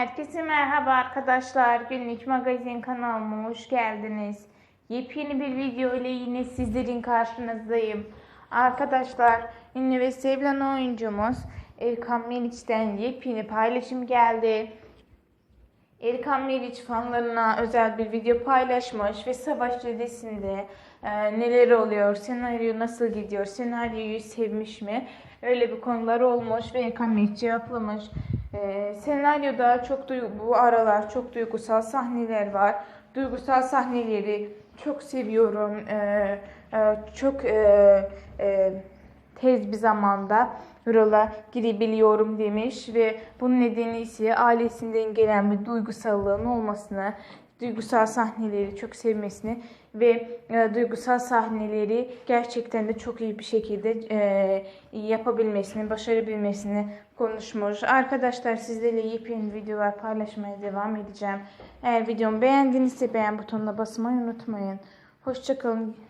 Herkese merhaba arkadaşlar. Günlük magazin kanalıma hoş geldiniz. Yepyeni bir video ile yine sizlerin karşınızdayım. Arkadaşlar ünlü ve sevilen oyuncumuz Erkan Meriç'ten yepyeni paylaşım geldi. Erkan Meriç fanlarına özel bir video paylaşmış ve Savaş Caddesi'nde e, neler oluyor, senaryo nasıl gidiyor, senaryoyu sevmiş mi? Öyle bir konular olmuş ve Erkan Meriç cevaplamış. E, senaryoda çok duygu, bu aralar çok duygusal sahneler var. Duygusal sahneleri çok seviyorum. E, e, çok e, e, tez bir zamanda yola girebiliyorum demiş ve bunun nedeni ise ailesinden gelen bir duygusallığın olmasını, duygusal sahneleri çok sevmesini ve e, duygusal sahneleri gerçekten de çok iyi bir şekilde e, yapabilmesini, başarabilmesini konuşmuş. Arkadaşlar sizlerle yepyeni videolar paylaşmaya devam edeceğim. Eğer videomu beğendinizse beğen butonuna basmayı unutmayın. Hoşçakalın.